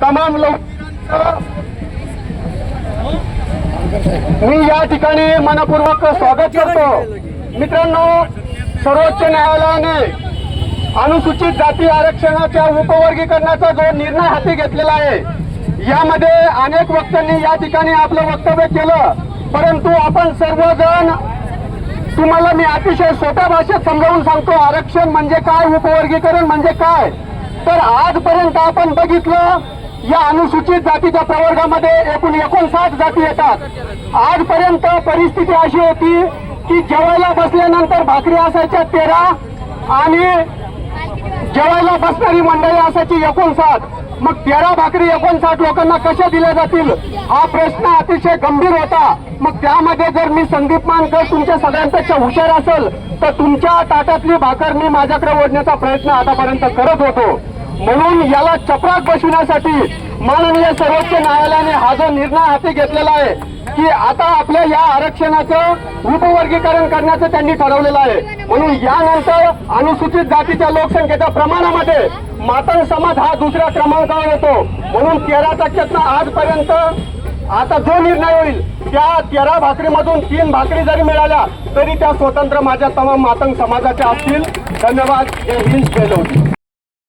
तमाम लोक मी या ठिकाणी मनपूर्वक स्वागत करतो. मित्रांनो सर्वोच्च न्यायालयाने अनुसूचित जाती आरक्षणाच्या उपवर्गीकरणाचा जो निर्णय हाती घेतलेला आहे यामध्ये अनेक वक्त्यांनी या ठिकाणी आपलं वक्तव्य केलं. परंतु आपण सर्वजण तुम्हाला मी अतिशय सोप्या भाषेत समजावून सांगतो आरक्षण म्हणजे काय उपवर्गीकरण म्हणजे काय? तर आजपर्यंत आपण बघितलं या अनुसूचित जातीच्या प्रवर्गामध्ये एकूण एकोणसाठ जाती येतात. आजपर्यंत परिस्थिती अशी होती की जेवायला बसल्यानंतर भाकरी असायच्या तेरा आणि जेवायला बसणारी मंडळी असायची एकोणसाठ. मग तेरा भाकरी एकोणसाठ लोकांना कशा दिल्या जातील? हा प्रश्न अतिशय गंभीर होता. मग त्यामध्ये जर मी संदीप मानकर तुमच्या सगळ्यांपेक्षा हुशार असेल तर तुमच्या ताटातली भाकर मी माझ्याकडे ओढण्याचा प्रयत्न आतापर्यंत करत होतो. म्हणून याला चपराक बसविण्यासाठी माननीय सर्वोच्च न्यायालयाने हा जो निर्णय हाती घेतलेला आहे की आता आपल्या या आरक्षणाचं उपवर्गीकरण करण्याचं त्यांनी ठरवलेलं आहे. म्हणून यानंतर अनुसूचित जातीच्या लोकसंख्येच्या प्रमाणामध्ये मातंग समाज हा दुसऱ्या क्रमांकावर येतो. म्हणून तेरा टक्क्यातनं आजपर्यंत आता जो निर्णय होईल त्या तेरा भाकरीमधून तीन भाकरी जरी मिळाल्या तरी त्या स्वतंत्र माझ्या तमाम मातंग समाजाच्या असतील धन्यवाद. जय हिंद. जय लवजी